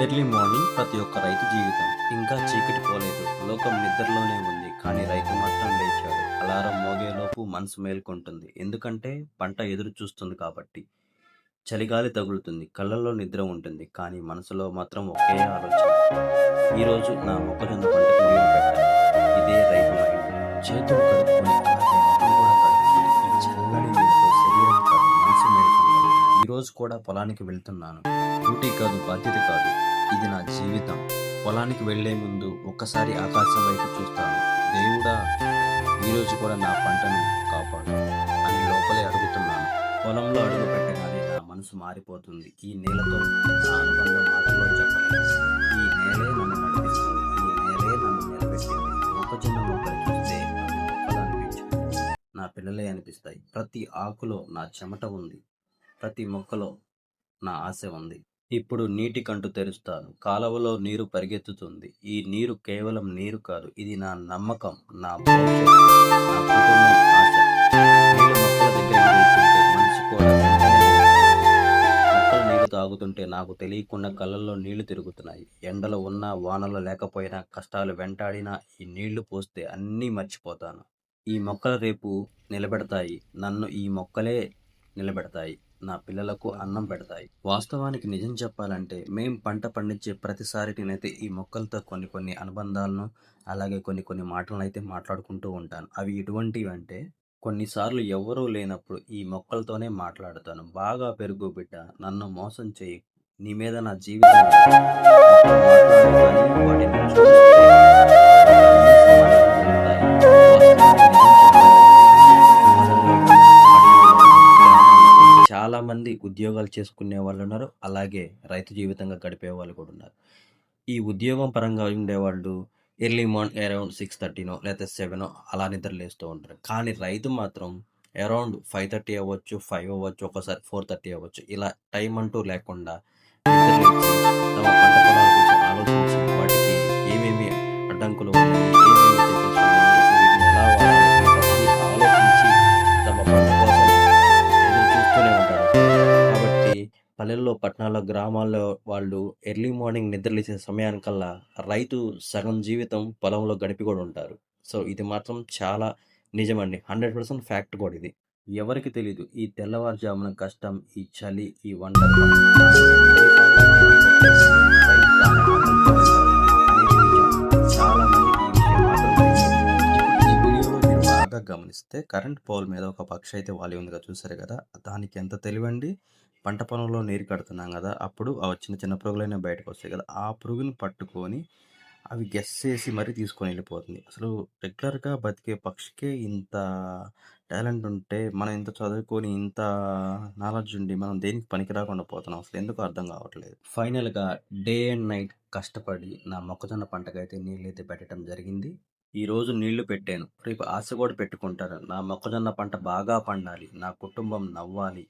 Early morning ప్రతి ఒక్క రైతు జీవితం ఇంకా చీకటి పోలేదు. లోకం నిద్రలోనే ఉంది కానీ రైతు మాత్రం లేచాడు. అలారం మోగేలోపు మనసు మేల్కొంటుంది. ఎందుకంటే పంట ఎదురు చూస్తుంది కాబట్టి చలిగాలి తగులుతుంది కళ్ళల్లో నిద్ర ఉంటుంది కానీ మనసులో మాత్రం ఒకే ఆలోచన. ఈరోజు నా మొక్కజొన్న పంటకు నీరు పెట్టాలి. ఇదే రైతు మైండ్ చేతులు కడుక్కొని కూడా పొలానికి వెళ్తున్నాను. డ్యూటీ కాదు బాధ్యత కాదు. ఇది నా జీవితం. పొలానికి వెళ్ళే ముందు ఒక్కసారి ఆకాశం వైపు చూస్తాను. దేవుడా ఈరోజు కూడా నా పంటను కాపాడు అని లోపలే అడుగుతున్నాను. పొలంలో అడుగు పెట్టగానే నా మనసు మారిపోతుంది. ఈ నేలతో నా అనుబంధం మాటలో చెప్పలేదు ఈ నేలే నన్ను నడిపిస్తుంది. ఈ నేలే నన్ను నిలబెట్టింది. మొక్కజొన్న మొక్కలు చూస్తే నా పిల్లలే అనిపిస్తాయి. ప్రతి ఆకులో నా చెమట ఉంది. ప్రతి మొక్కలో నా ఆశ ఉంది. ఇప్పుడు నీటి కంటు తెరుస్తాను. కాలువలో నీరు పరిగెత్తుతుంది. ఈ నీరు కేవలం నీరు కాదు ఇది నా నమ్మకం నా ఆశ. నీళ్ళు మొక్కల కూడా మొక్కలు తాగుతుంటే నాకు తెలియకుండా కళ్ళల్లో నీళ్ళు తిరుగుతున్నాయి. ఎండలో ఉన్నా వానలు లేకపోయినా కష్టాలు వెంటాడినా ఈ నీళ్ళు పోస్తే అన్నీ మర్చిపోతాను. ఈ మొక్కలు రేపు నిలబెడతాయి. నన్ను ఈ మొక్కలే నిలబెడతాయి. నా పిల్లలకు అన్నం పెడతాయి. వాస్తవానికి నిజం చెప్పాలంటే మేం పంట పండించే ప్రతిసారి నేనైతే ఈ మొక్కలతో కొన్ని కొన్ని అనుబంధాలను అలాగే కొన్ని కొన్ని మాటలను అయితే మాట్లాడుకుంటూ ఉంటాను. అవి ఎటువంటివి అంటే కొన్నిసార్లు ఎవరూ లేనప్పుడు ఈ మొక్కలతోనే మాట్లాడతాను. బాగా పెరుగు బిడ్డ నన్ను మోసం చేయి. నీ మీద నా జీవితం ఉద్యోగాలు చేసుకునే వాళ్ళు ఉన్నారు అలాగే రైతు జీవితంగా గడిపే వాళ్ళు కూడా ఉన్నారు. ఈ ఉద్యోగం పరంగా ఉండేవాళ్ళు ఎర్లీ మార్నింగ్ అరౌండ్ సిక్స్ థర్టీనో లేకపోతే సెవెనో అలా నిద్ర లేస్తూ ఉంటారు. కానీ రైతు మాత్రం అరౌండ్ ఫైవ్ థర్టీ అవ్వచ్చు ఫైవ్ అవ్వచ్చు ఒకసారి ఫోర్ థర్టీ అవ్వచ్చు. ఇలా టైం అంటూ లేకుండా తమ పంట పొలాలకు గ్రామాల్లో వాళ్ళు ఎర్లీ మార్నింగ్ నిద్రలేసే సమయానికల్లా రైతు సగం జీవితం పొలంలో గడిపి కూడా ఉంటారు. సో ఇది మాత్రం చాలా నిజమండి. హండ్రెడ్ పర్సెంట్ ఫ్యాక్ట్ కూడా ఇది. ఎవరికి తెలీదు ఈ తెల్లవారుజామున కష్టం ఈ చలి ఈ వంటలు బాగా గమనిస్తే కరెంట్ పోల్ మీద ఒక పక్షి అయితే వాలి ఉంది చూసారు కదా? దానికి ఎంత తెలివండి? పంట పొలంలో నీరు కడుతున్నాం కదా అప్పుడు ఆ చిన్న చిన్న పురుగులైనా బయటకు వస్తాయి కదా ఆ పురుగుని పట్టుకొని అవి గెస్ చేసి మరీ తీసుకొని వెళ్ళిపోతుంది. అసలు రెగ్యులర్గా బతికే పక్షికే ఇంత టాలెంట్ ఉంటే మనం ఇంత చదువుకొని ఇంత నాలెడ్జ్ ఉండి మనం దేనికి పనికి రాకుండా పోతున్నాం? అసలు ఎందుకు అర్థం కావట్లేదు. ఫైనల్గా డే అండ్ నైట్ కష్టపడి నా మొక్కజొన్న పంటకైతే నీళ్ళైతే పెట్టడం జరిగింది. ఈ రోజు నీళ్ళు పెట్టాను. రేపు ఆశ కూడా పెట్టుకుంటారు నా మొక్కజొన్న పంట బాగా పండాలి. నా కుటుంబం నవ్వాలి.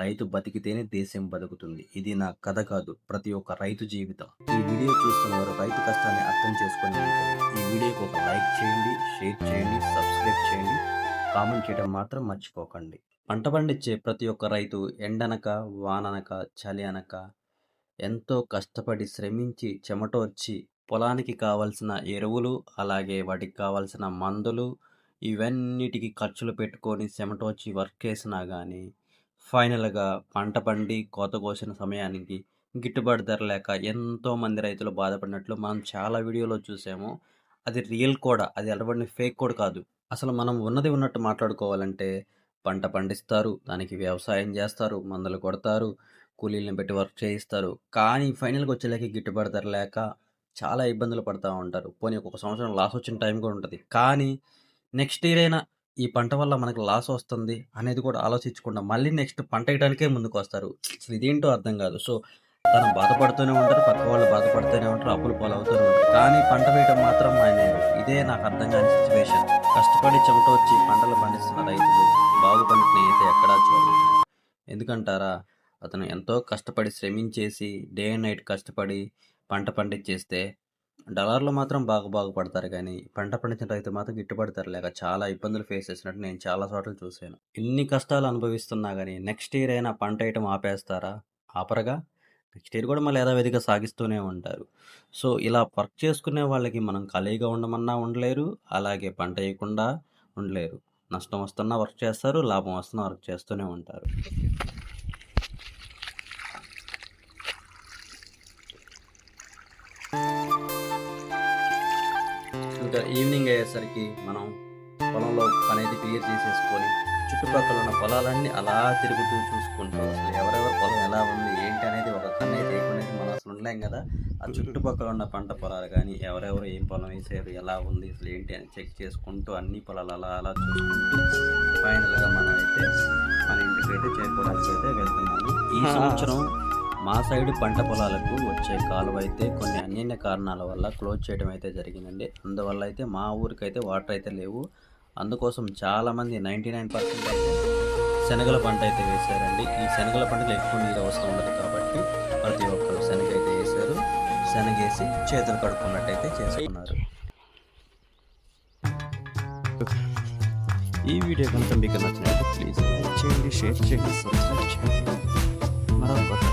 రైతు బతికితేనే దేశం బతుకుతుంది. ఇది నా కథ కాదు ప్రతి ఒక్క రైతు జీవితం. ఈ వీడియో చూస్తున్న వారు రైతు కష్టాన్ని అర్థం చేసుకుని ఈ వీడియోకి ఒక లైక్ చేయండి షేర్ చేయండి సబ్స్క్రైబ్ చేయండి. కామెంట్ చేయడం మాత్రం మర్చిపోకండి. పంట పండించే ప్రతి ఒక్క రైతు ఎండనక వాననక చలి అనక ఎంతో కష్టపడి శ్రమించి చెమటోర్చి పొలానికి కావలసిన ఎరువులు అలాగే వాటికి కావాల్సిన మందులు ఇవన్నిటికీ ఖర్చులు పెట్టుకొని చెమటోర్చి వర్క్ చేసినా కానీ ఫైనల్గా పంట పండి కోత కోసిన సమయానికి గిట్టుబాటు ధర లేక ఎంతో మంది రైతులు బాధపడినట్లు మనం చాలా వీడియోలో చూసాము. అది రియల్ కూడా? అది ఎలబడిన ఫేక్ కూడా కాదు. అసలు మనం ఉన్నది ఉన్నట్టు మాట్లాడుకోవాలంటే పంట పండిస్తారు దానికి వ్యవసాయం చేస్తారు మందులు కొడతారు కూలీలను పెట్టి వర్క్ చేయిస్తారు. కానీ ఫైనల్గా వచ్చేలాకి గిట్టుబాటు ధర లేక చాలా ఇబ్బందులు పడుతూ ఉంటారు. పోనీ ఒక సంవత్సరం లాస్ వచ్చిన టైం కూడా ఉంటుంది. కానీ నెక్స్ట్ ఇయర్ అయినా ఈ పంట వల్ల మనకు లాస్ వస్తుంది అనేది కూడా ఆలోచించకుండా మళ్ళీ నెక్స్ట్ పంట వేయడానికే ముందుకు వస్తారు అసలు ఇదేంటో అర్థం కాదు. సో తను బాధపడుతూనే ఉంటారు పక్క వాళ్ళు బాధపడుతూనే ఉంటారు అప్పులు పాలవుతూనే ఉంటారు. కానీ పంట వేయడం మాత్రం ఆయన ఇదే నాకు అర్థం కాని సిచ్యువేషన్ కష్టపడి చెమట వచ్చి పంటలు పండిస్తున్న రైతులు బాగుపడుతున్నాయి అయితే ఎక్కడా చూడలేదు ఎందుకంటారా? అతను ఎంతో కష్టపడి శ్రమించేసి డే అండ్ నైట్ కష్టపడి పంట పండించేస్తే డాలర్లు మాత్రం బాగా బాగుపడతారు కానీ పంట పండించిన రైతు మాత్రం గిట్టుబాటు ధర లేక చాలా ఇబ్బందులు ఫేస్ చేసినట్టు నేను చాలా చోట్ల చూశాను ఇన్ని కష్టాలు అనుభవిస్తున్నా కానీ నెక్స్ట్ ఇయర్ అయినా పంట వేయటం ఆపేస్తారా ఆపరగా నెక్స్ట్ ఇయర్ కూడా మళ్ళీ యథావిధిగా సాగిస్తూనే ఉంటారు. సో, ఇలా వర్క్ చేసుకునే వాళ్ళకి మనం ఖాళీగా ఉండమన్నా ఉండలేరు. అలాగే పంట వేయకుండా ఉండలేరు. నష్టం వస్తున్నా వర్క్ చేస్తారు. లాభం వస్తున్నా వర్క్ చేస్తూనే ఉంటారు. ఇంకా ఈవినింగ్ అయ్యేసరికి మనం పొలంలో పనైతే క్లియర్ చేసేసుకొని, చుట్టుపక్కల ఉన్న పొలాలన్నీ అలా తిరుగుతూ చూసుకుంటూ అసలు ఎవరెవరి పొలం ఎలా ఉంది, ఏంటి అనేది ఒక కన్నైతే ఏయకుండా మనం అసలు ఉండలేం గదా! ఆ చుట్టుపక్కల ఉన్న పంట పొలాలు గానీ, ఎవరెవరు ఏం పొలం ఏసారు, ఎలా ఉంది, అసలు ఏంటి అని చెక్ చేసుకుంటూ అన్ని పొలాలు అలా అలా చూసుకుంటూ ఫైనల్‌గా మనమైతే మన ఇంటికైతే చేరుకోవడానికైతే వెళ్తున్నాము. ఈ సంవత్సరం మా సైడ్ పంట పొలాలకు వచ్చే కాలువ అయితే కొన్ని అన్యన్య కారణాల వల్ల క్లోజ్ చేయడం అయితే జరిగిందండి. అందువల్ల అయితే మా ఊరికైతే వాటర్ అయితే లేవు. అందుకోసం చాలామంది 99% అయితే శనగల పంట అయితే వేశారండి. ఈ శనగల పంటకు ఎక్కువ నీరు అవసరం ఉండదు కాబట్టి ప్రతి ఒక్కరు శనగ అయితే వేశారు శనగ శనగేసి చేతులు కడుక్కున్నట్టయితే చేసుకున్నారు. ఈ వీడియో కనుక మీకు నచ్చినట్టు ప్లీజ్ లైక్ చేయండి, షేర్ చేయండి, సబ్స్క్రైబ్ చేయండి.